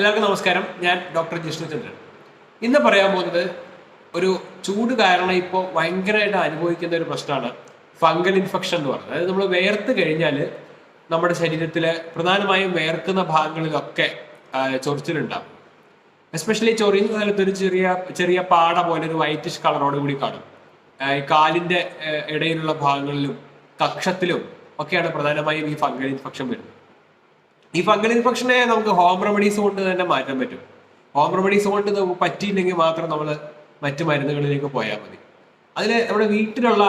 എല്ലാവർക്കും നമസ്കാരം. ഞാൻ ഡോക്ടർ ജിഷ്ണുചന്ദ്രൻ. ഇന്ന് പറയാൻ പോകുന്നത് ഒരു ചൂട് കാരണം ഇപ്പോൾ ഭയങ്കരമായിട്ട് അനുഭവിക്കുന്ന ഒരു പ്രശ്നമാണ് ഫംഗൽ ഇൻഫെക്ഷൻ എന്ന് പറയുന്നത്. അതായത് നമ്മൾ വേർത്ത് കഴിഞ്ഞാൽ നമ്മുടെ ശരീരത്തിലെ പ്രധാനമായും വേർക്കുന്ന ഭാഗങ്ങളിലൊക്കെ ചൊറിച്ചിലുണ്ടാവും. എസ്പെഷ്യലി ചൊറിയുന്ന സ്ഥലത്ത് ഒരു ചെറിയ ചെറിയ പാട പോലെ ഒരു വൈറ്റിഷ് കളറോട് കൂടി കാണും. ഈ കാലിന്റെ ഇടയിലുള്ള ഭാഗങ്ങളിലും കക്ഷത്തിലും ഒക്കെയാണ് പ്രധാനമായും ഈ ഫംഗൽ ഇൻഫെക്ഷൻ വരുന്നത്. ഈ ഫംഗൽ ഇൻഫെക്ഷനെ നമുക്ക് ഹോം റെമഡീസ് കൊണ്ട് തന്നെ മാറ്റാൻ പറ്റും. ഹോം റെമഡീസ് കൊണ്ട് പറ്റിയില്ലെങ്കിൽ മാത്രം നമ്മൾ മറ്റു മരുന്നുകളിലേക്ക് പോയാൽ മതി. അതിൽ നമ്മുടെ വീട്ടിലുള്ള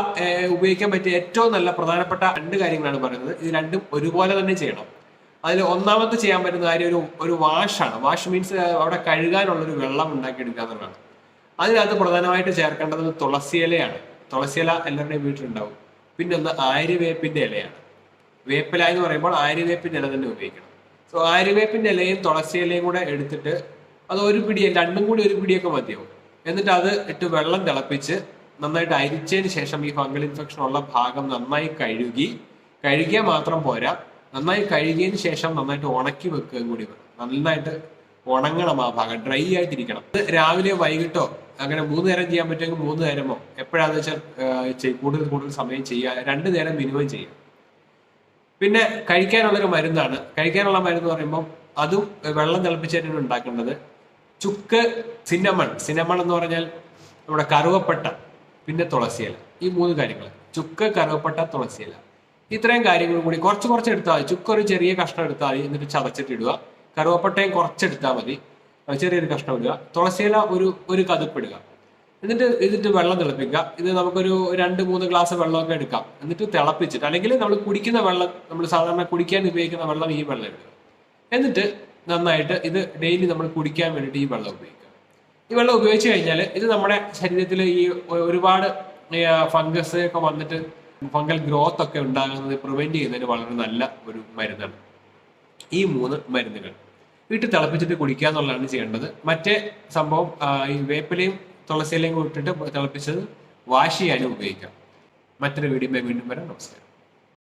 ഉപയോഗിക്കാൻ പറ്റിയ ഏറ്റവും നല്ല പ്രധാനപ്പെട്ട രണ്ട് കാര്യങ്ങളാണ് പറയുന്നത്. ഇത് രണ്ടും ഒരുപോലെ തന്നെ ചെയ്യണം. അതിൽ ഒന്നാമത്തെ ചെയ്യാൻ പറ്റുന്ന കാര്യം ഒരു ഒരു വാഷാണ്. വാഷ് മീൻസ് അവിടെ കഴുകാനുള്ള ഒരു വെള്ളം ഉണ്ടാക്കിയെടുക്കുക എന്നുള്ളതാണ്. അതിനകത്ത് പ്രധാനമായിട്ട് ചേർക്കേണ്ടത് തുളസി ഇലയാണ്. തുളസി ഇല എല്ലാവരുടെയും വീട്ടിലുണ്ടാവും. പിന്നെ ഒന്ന് ആര്യവേപ്പിന്റെ ഇലയാണ്. വേപ്പില എന്ന് പറയുമ്പോൾ ആര്യവേപ്പിന്റെ ഇല തന്നെ ഉപയോഗിക്കണം. സോ ആര്യവേപ്പിന്റെ ഇലയും തുളസി ഇലയും കൂടെ എടുത്തിട്ട് അത് ഒരു പിടി രണ്ടും കൂടി ഒരു പിടിയൊക്കെ മതിയാവും. എന്നിട്ട് അത് ഇട്ട് വെള്ളം തിളപ്പിച്ച് നന്നായിട്ട് അരിച്ചതിന് ശേഷം ഈ ഫംഗൽ ഇൻഫെക്ഷൻ ഉള്ള ഭാഗം നന്നായി കഴുകി കഴുകിയാൽ മാത്രം പോരാ. നന്നായി കഴുകിയതിന് ശേഷം നന്നായിട്ട് ഉണക്കി വെക്കുകയും കൂടി നന്നായിട്ട് ഉണങ്ങണം ആ ഭാഗം ഡ്രൈ ആയിട്ടിരിക്കണം. അത് രാവിലെയോ വൈകിട്ടോ അങ്ങനെ മൂന്ന് നേരം ചെയ്യാൻ പറ്റുമെങ്കിൽ മൂന്ന് നേരമോ എപ്പോഴാന്ന് വെച്ചാൽ കൂടുതൽ കൂടുതൽ സമയം ചെയ്യുക രണ്ട് നേരം മിനിമം ചെയ്യാം പിന്നെ കഴിക്കാനുള്ളൊരു മരുന്നാണ്. കഴിക്കാനുള്ള മരുന്ന് പറയുമ്പോൾ അതും വെള്ളം തിളപ്പിച്ചതിനാണ് ഉണ്ടാക്കേണ്ടത് ചുക്ക് സിനമൺ. സിനമൺ എന്ന് പറഞ്ഞാൽ നമ്മുടെ കറുവപ്പട്ട പിന്നെ തുളസിയില. ഈ മൂന്ന് കാര്യങ്ങൾ. ചുക്ക് കറുവപ്പട്ട തുളസിയില. ഇത്രയും കാര്യങ്ങൾ കൂടി കുറച്ച് കുറച്ച് എടുത്താൽ മതി. ചുക്ക് ഒരു ചെറിയ കഷ്ണം എടുത്താൽ മതി. എന്നിട്ട് ചതച്ചിട്ട് ഇടുക. കറുവപ്പട്ടയും കുറച്ചെടുത്താൽ മതി. ചെറിയൊരു കഷ്ണം ഇടുക. തുളസിയില ഒരു ഒരു കതുപ്പിടുക എന്നിട്ട് ഇതിട്ട് വെള്ളം തിളപ്പിക്കുക. ഇത് നമുക്കൊരു രണ്ട് മൂന്ന് ഗ്ലാസ് വെള്ളമൊക്കെ എടുക്കാം. എന്നിട്ട് തിളപ്പിച്ചിട്ട് അല്ലെങ്കിൽ നമ്മൾ കുടിക്കുന്ന വെള്ളം നമ്മൾ സാധാരണ കുടിക്കാൻ ഉപയോഗിക്കുന്ന വെള്ളം ഈ വെള്ളം എടുക്കുക. എന്നിട്ട് നന്നായിട്ട് ഇത് ഡെയിലി നമ്മൾ കുടിക്കാൻ വേണ്ടിയിട്ട് ഈ വെള്ളം ഉപയോഗിക്കുക. ഈ വെള്ളം ഉപയോഗിച്ച് കഴിഞ്ഞാൽ ഇത് നമ്മുടെ ശരീരത്തിൽ ഈ ഒരുപാട് ഫംഗസ് ഒക്കെ വന്നിട്ട് ഫംഗൽ ഗ്രോത്ത് ഒക്കെ ഉണ്ടാകുന്നത് പ്രിവെന്റ് ചെയ്യുന്നതിന് വളരെ നല്ല ഒരു മരുന്നാണ്. ഈ മൂന്ന് മരുന്നുകൾ. വീട്ടിൽ തിളപ്പിച്ചിട്ട് കുടിക്കുക എന്നുള്ളതാണ് ചെയ്യേണ്ടത്. മറ്റേ സംഭവം ഈ വേപ്പിലയും തുളസിയിലയും കൂടി ഇട്ടിട്ട് തിളപ്പിച്ചത് വാഷ് ചെയ്യാനും ഉപയോഗിക്കാം. മറ്റൊരു വീഡിയോ വീണ്ടും വരാം. നമസ്കാരം.